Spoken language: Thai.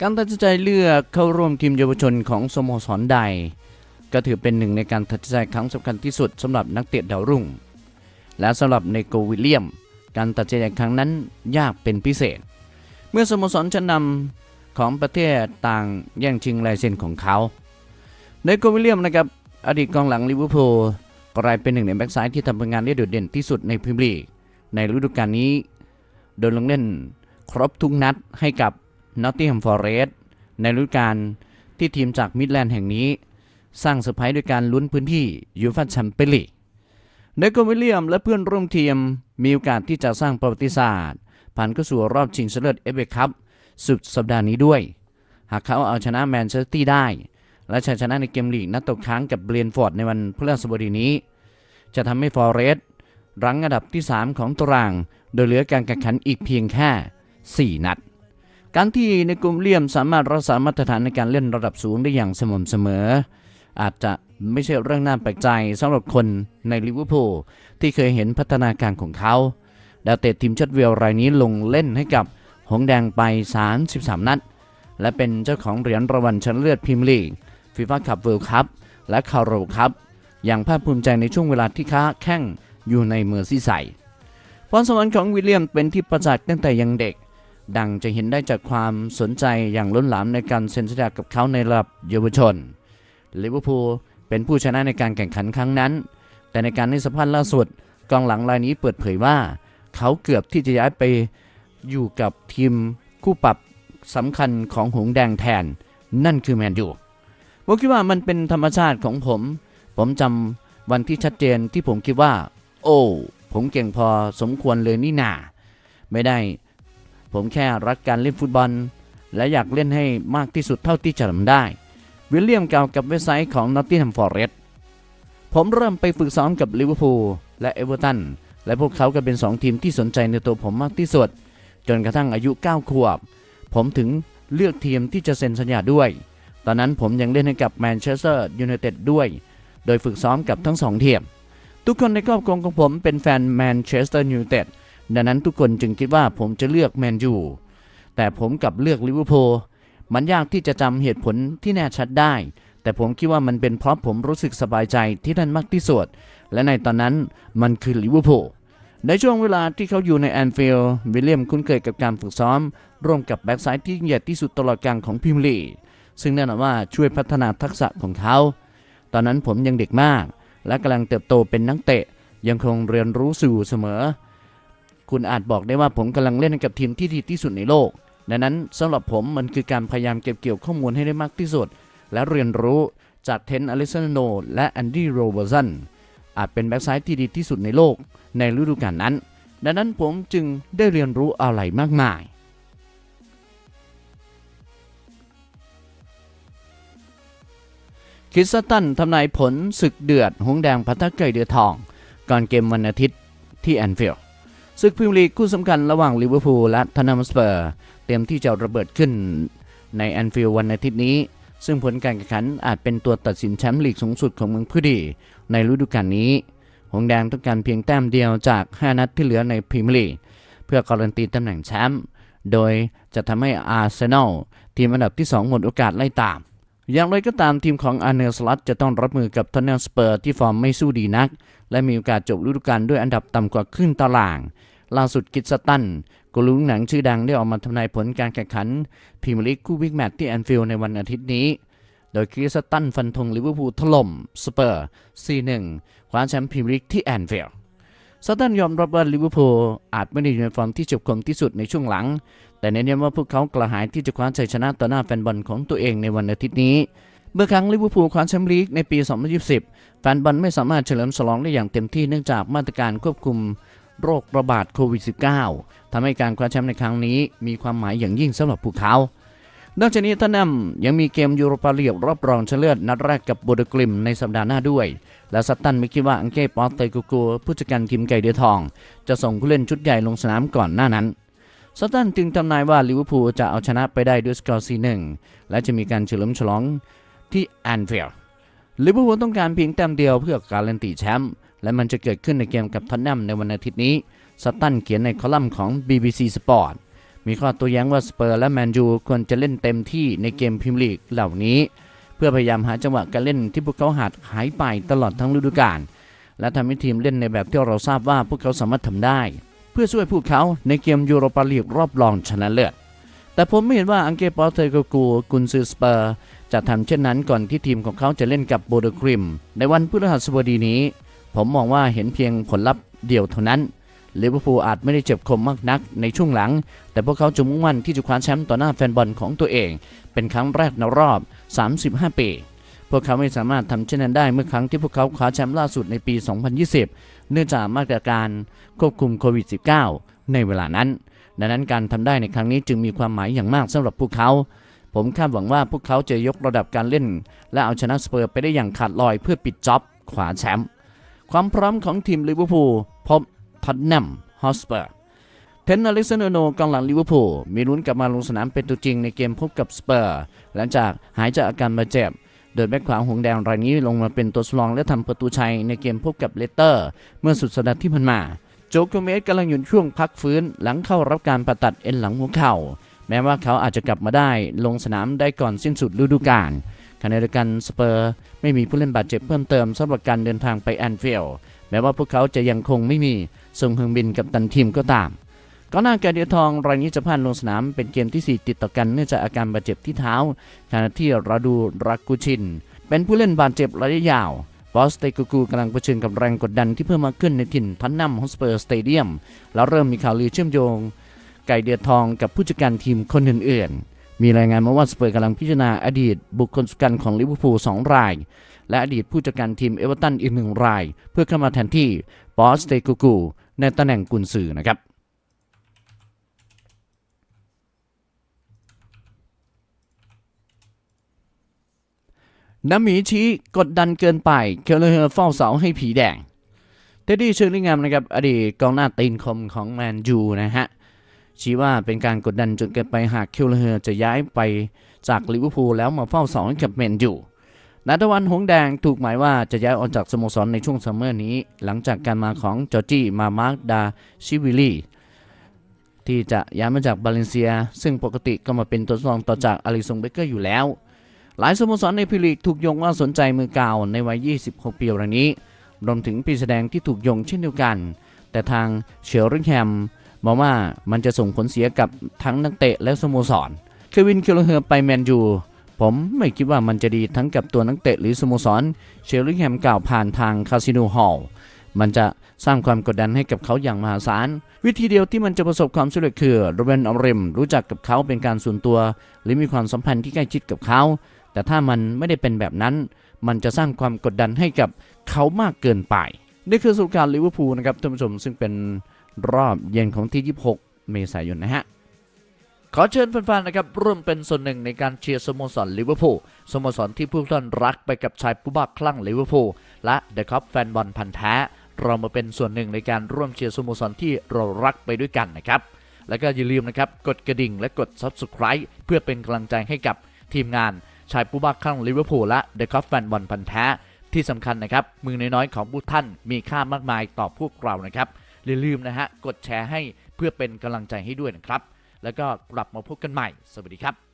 การตัดสินใจเลือกเข้าร่วมทีมเยาวชนของสโมสรใด ก็ถือเป็นหนึ่งในการตัดสินใจครั้งสำคัญที่สุดสำหรับนักเตะดาวรุ่ง และสำหรับในโกวิลเลียม การตัดสินใจครั้งนั้นยากเป็นพิเศษ เมื่อสโมสรชั้นนำของประเทศต่างแย่งชิงลายเซ็นของเขาในโกวิลเลียมนะครับอดีตกองหลังลิเวอร์พูลกลายเป็นหนึ่งในแบ็กซ้ายที่ทำผลงานได้โดดเด่นที่สุดในพรีเมียร์ลีกในฤดูกาลนี้ โดยลงเล่นครบทุกนัดให้กับ นอตติงแฮมฟอร์เรสต์ในฤดูกาลที่ทีมจากมิดแลนด์แห่งนี้ สร้างเซอร์ไพรส์ด้วยการลุ้นพื้นที่ยูฟ่าแชมเปี้ยนลีกเนโกวิลเลียมและเพื่อนร่วมทีมมีโอกาสที่จะสร้างประวัติศาสตร์ ผ่านเข้าสู่รอบชิงชนะเลิศเอฟเอคัพสุดสัปดาห์นี้ด้วย หากเขาเอาชนะแมนเชสเตอร์ได้ และชัยชนะในเกมลีกนัดตกค้างกับเบรนฟอร์ดในวันพฤหัสบดีนี้ จะทำให้ฟอร์เรสต์รั้งอันดับที่ 3 ของตาราง โดยเหลือการแข่งขันอีกเพียงแค่ 4 นัด การที่ในกลุ่มเลี่ยมสามารถรักษามาตรฐานในการเล่นระดับสูงได้อย่างสม่ำเสมอ อาจจะไม่ใช่เรื่องน่าแปลกใจสำหรับคนในลิเวอร์พูลที่เคยเห็นพัฒนาการของเขาดาวเตะทีมชัดเวลรายนี้ลงเล่นให้กับหงแดงไป 33 นัด และเป็นเจ้าของเหรียญรางวัลชนะเลิศพรีเมียร์ลีกฟีฟ่าคัพเวิลด์คัพและคาร์โรคัพอย่างภาคภูมิใจในช่วงเวลาที่ค้าแข่งอยู่ในเมอร์ซีไซด์พรสวรรค์ของวิลเลียมเป็นที่ประจักษ์ตั้งแต่ยังเด็ก ดังจะเห็นได้จากความสนใจอย่างล้นหลามในการเซ็นสัญญากับเขาในระดับเยาวชนลิเวอร์พูลเป็นผู้ชนะในการแข่งขันครั้งนั้น แต่ในการให้สัมภาษณ์ล่าสุดกองหลังรายนี้เปิดเผยว่า เขาเกือบที่จะย้ายไปอยู่กับทีมคู่ปรับสำคัญของหงส์แดงแทน นั่นคือแมนยูผมคิดว่ามันเป็นธรรมชาติของผม ผมจำวันที่ชัดเจนที่ผมคิดว่า โอ้ ผมเก่งพอสมควรเลยนี่นาไม่ได้ ผมแค่รักการเล่นฟุตบอล และอยากเล่นให้มากที่สุดเท่าที่จะทำได้ วิลเลียมกล่าวกับเว็บไซต์ของ Nottingham Forest ผมเริ่มไปฝึกซ้อมกับลิเวอร์พูลและเอเวอร์ตันและพวกเขาก็เป็น 2 ทีมที่สนใจในตัวผมมากที่สุด จนกระทั่งอายุ 9 ขวบ ผมถึงเลือกทีมที่จะเซ็นสัญญาด้วย ตอนนั้นผมยังเล่นให้กับแมนเชสเตอร์ยูไนเต็ดด้วย โดยฝึกซ้อมกับทั้งสองทีม ทุกคนในครอบครัวของผมเป็นแฟนแมนเชสเตอร์ยูไนเต็ด ดังนั้นทุกคนจึงคิดว่าผมจะเลือกแมนยูแต่ผมกลับเลือกลิเวอร์พูลมันยากที่จะจำเหตุผลที่แน่ชัดได้ แต่ผมคิดว่ามันเป็นเพราะผมรู้สึกสบายใจที่นั่นมากที่สุดและในตอนนั้นมันคือลิเวอร์พูลในช่วงเวลาที่เขาอยู่ในแอนฟิลด์วิลเลียมคุ้นเคยกับการฝึกซ้อม ร่วมกับแบ็กซ้ายที่ยิ่งใหญ่ที่สุดตลอดกาลของพรีเมียร์ลีซึ่งแน่นอนว่าช่วยพัฒนาทักษะของเขา ตอนนั้นผมยังเด็กมาก และกำลังเติบโตเป็นนักเตะ ยังคงเรียนรู้สู่เสมอ คุณอาจบอกได้ว่าผมกำลังเล่นกับทีมที่ดีที่สุดในโลก ดังนั้นสำหรับผมมันคือการพยายามเก็บเกี่ยวข้อมูลให้ได้มากที่สุด และเรียนรู้จากเทนอลิซานโนและแอนดี้โรเบอร์สันอาจเป็นแบ็กซ้ายที่ดีที่สุดในโลกในฤดูกาลนั้น ดังนั้นผมจึงได้เรียนรู้อะไรมากมาย คิสตันทำนายผลศึกเดือดหงสแดงพัทไก่เดือดทอง ก่อนเกมวันอาทิตย์ที่แอนฟิลด์ ศึกพรีเมียร์ลีกคู่สำคัญระหว่างลิเวอร์พูลและทอนนัมสเปอร์ เตรียมที่จะระเบิดขึ้นในแอนฟิลด์วันอาทิตย์นี้ ซึ่งผลการแข่งขันอาจเป็นตัวตัดสินแชมป์ลีกสูงสุดของเมืองผู้ดี ในฤดูกาลนี้ หงแดงต้องการเพียงแต้มเดียวจาก 5 นัดที่เหลือในพรีเมียร์ลีกเพื่อการันตีตำแหน่งแชมป์โดยจะทำให้อาร์เซนอลทีมอันดับที่ 2 หมดโอกาสไล่ตาม อย่างไรก็ตามทีมของอาร์เนลสลัตจะต้องรับมือกับทอนเนลสเปอร์ที่ฟอร์มไม่สู้ดีนัก และมีโอกาสจบฤดูกาลด้วยอันดับต่ำกว่าครึ่งตาราง ล่าสุดกิตสตันกูลุงหนังชื่อดังได้ออกมาทำนายผลการแข่งขันพรีเมียร์ลีกคู่บิ๊กแมตช์ที่แอนฟิลด์ในวันอาทิตย์นี้ โดยคริสตันฟันธงลิเวอร์พูลถล่มสเปอร์ 4-1 คว้าแชมป์พรีเมียร์ลีกที่แอนฟิลด์สตันยอมรับว่าลิเวอร์พูลอาจไม่ได้อยู่ในฟอร์มที่จบคมที่สุดในช่วงหลัง แต่เน้นย้ำว่าพวกเขากระหายที่จะคว้าชัยชนะต่อหน้าแฟนบอลของตัวเองในวันอาทิตย์นี้ เมื่อครั้งลิเวอร์พูลคว้าแชมป์ลีกในปี 2020 แฟนบอลไม่สามารถเฉลิมฉลองได้อย่างเต็มที่เนื่องจากมาตรการควบคุมโรคระบาดโควิด -19 ทำให้การคว้าแชมป์ในครั้งนี้มีความหมายอย่างยิ่งสำหรับพวกเขานอกจากนี้ท่านนำยังมีเกมยูโรปาลีกรอบรองชนะเลิศนัดแรกกับโบเดกลิมในสัปดาห์หน้าด้วย และซัตตันไม่คิดว่าอังเก้ปอสเตกูกูผู้จัดการทีมไก่เดือทอง จะส่งผู้เล่นชุดใหญ่ลงสนามก่อนหน้านั้นซัตตันจึงทำนายว่าลิเวอร์พูลจะเอาชนะไปได้ด้วยสกอร์ 4-1 และจะมีการเฉลิมฉลอง ที่แอนฟิลด์ลิเวอร์พูลต้องการเพียงแต้มเดียวเพื่อการันตีแชมป์และมันจะเกิดขึ้นในเกมกับท็อตแนมในวันอาทิตย์นี้ซัตตันเขียนในคอลัมน์ของ BBC Sport มีข้อตัวแย้งว่าสเปอร์และแมนยูควรจะเล่นเต็มที่ในเกมพรีเมียร์ลีกเหล่านี้ เพื่อพยายามหาจังหวะการเล่นที่พวกเขาหัดหายไปตลอดทั้งฤดูกาลและทำให้ทีมเล่นในแบบที่เราทราบว่าพวกเขาสามารถทำได้ เพื่อช่วยพวกเขาในเกมยูโรปาลีกรอบรองชนะเลิศ แต่ผมไม่เห็นว่าอังเกปอเตโกกูกุนซือสเปอร์จะทำเช่นนั้นก่อนที่ทีมของเขาจะเล่นกับโบโดกริม ในวันพฤหัสบดีนี้ ผมมองว่าเห็นเพียงผลลัพธ์เดียวเท่านั้นลิเวอร์พูลอาจไม่ได้เจ็บคมมากนักในช่วงหลัง แต่พวกเขาจะมุ่งมั่นที่จะคว้าแชมป์ต่อหน้าแฟนบอลของตัวเอง เป็นครั้งแรกในรอบ 35 ปี พวกเขาไม่สามารถทำเช่นนั้นได้เมื่อครั้งที่พวกเขาคว้าแชมป์ล่าสุดในปี 2020 เนื่องจากมาตรการควบคุมโควิด -19 ในเวลานั้น ดังนั้นการทำได้ในครั้งนี้จึงมีความหมายอย่างมากสำหรับพวกเขา ผมคาดหวังว่าพวกเขาจะยกระดับการเล่น และเอาชนะสเปอร์ไปได้อย่างขาดลอยเพื่อปิดจ็อบขวาแชมป์ความพร้อมของทีมลิเวอร์พูลพบท็อตแนมฮอสเปอร์เทนอเล็กซานโนกองหลังลิเวอร์พูลมีลุ้นกลับมาลงสนามเป็นตัวจริงในเกมพบกับสเปอร์ หลังจากหายจากอาการบาดเจ็บโดยแบ็คขวาหงแดงรายนี้ลงมาเป็นตัวสำรองและทำประตูชัยในเกมพบกับเลสเตอร์ เมื่อสุดสัปดาห์ที่ผ่านมา โจโกเมสกำลังอยู่ในช่วงพักฟื้นหลังเข้ารับการผ่าตัดเอ็นหลังหัวเข่า แม้ว่าเขาอาจจะกลับมาได้ลงสนามได้ก่อนสิ้นสุดฤดูกาลขณะเดียวกันสเปอร์ไม่มีผู้เล่นบาดเจ็บเพิ่มเติมสำหรับการเดินทางไปแอนฟิลด์แม้ว่าพวกเขาจะยังคงไม่มีส่งเครื่องบินกับตันทีมก็ตามก่อนหน้าการเดียทองรายนี้จะพลาดลงสนามเป็นเกมที่ 4 ติดต่อกันเนื่องจากอาการบาดเจ็บที่เท้าขณะที่ราดูรักกุชิน เป็นผู้เล่นบาดเจ็บระยะยาว บอสเตกูกูกำลังเผชิญกับแรงกดดันที่เพิ่มมากขึ้นในถิ่นพันนัมฮอสเปอร์สเตเดียมแล้วเริ่มมีข่าวลือเชื่อมโยง ไก่เดือดทองกับผู้จัดการทีมคนอื่นๆ มีรายงานมาว่าสเปอร์กำลังพิจารณาอดีตบุคคลสำคัญของลิเวอร์พูลสองราย และอดีตผู้จัดการทีมเอเวอร์ตันอีกหนึ่งราย เพื่อเข้ามาแทนที่บอสเตกูกูในตำแหน่งกุนซือนะครับ น้ำหมีชี้กดดันเกินไป เคลเลอร์เฝ้าเสาให้ผีแดง เท็ดดี้เชอร์ลิงแฮมนะครับ อดีตกองหน้าตีนคมของแมนยูนะฮะ ชี้ว่าเป็นการกดดันจนเกินไปหากเคลเลอร์จะย้ายไปจากลิเวอร์พูลแล้วมาเฝ้าเสาให้กับแมนยูนัทวันหงแดงถูกหมายว่าจะย้ายออกจากสโมสรในช่วงซัมเมอร์นี้ หลังจากการมาของจอร์จี้มามาร์กดาชิวิลีที่จะย้ายมาจากบาเลนเซีย ซึ่งปกติก็มาเป็นตัวรองต่อจากอาริซงเบเกอร์อยู่แล้ว หลายสโมสรในพรีเมียร์ลีกถูกยงว่าสนใจมือเก่าในวัย 26 ปีรายนี้ รวมถึงปีแสดงที่ถูกยงเช่นเดียวกัน แต่ทางเชลริงแฮมมองว่ามันจะส่งผลเสียกับทั้งนักเตะและสโมสร เควินเคลเฮอร์ไปแมนยู ผมไม่คิดว่ามันจะดีทั้งกับตัวนักเตะหรือสโมสร เชลริงแฮมกล่าวผ่านทางคาสิโนฮอลล์มันจะสร้างความกดดันให้กับเขาอย่างมหาศาล วิธีเดียวที่มันจะประสบความสำเร็จคือโรเบนอเรมรู้จักกับเขาเป็นการส่วนตัว หรือมีความสัมพันธ์ที่ใกล้ชิดกับเขา แต่ถ้ามันไม่ได้เป็นแบบนั้น มันจะสร้างความกดดันให้กับเขามากเกินไป นี่คือสรุปการลิเวอร์พูลนะครับท่านผู้ชมซึ่งเป็นรอบเย็นของที่ 26 เมษายนนะฮะขอเชิญแฟนๆนะครับร่วมเป็นส่วนหนึ่งในการเชียร์สโมสรลิเวอร์พูลสโมสรที่ผู้ท่านรักไปกับชายผู้บ้าคลั่งลิเวอร์พูลและเดอะคัพแฟนบอลพันธ์แท้ เรามาเป็นส่วนหนึ่งในการร่วมเชียร์สโมสรที่เรารักไปด้วยกันนะครับ แล้วก็อย่าลืมนะครับกดกระดิ่งและกด Subscribe เพื่อเป็นกำลังใจให้กับทีมงาน ชายผู้บ้าคลั่งลิเวอร์พูลและเดอะคอฟแฟนบอลพันธ์แท้ที่สำคัญนะครับ มือน้อยๆของผู้ท่านมีค่ามากมายต่อพวกเรานะครับอย่าลืมนะฮะกดแชร์ให้เพื่อเป็นกำลังใจให้ด้วยนะครับ แล้วก็กลับมาพบกันใหม่ สวัสดีครับ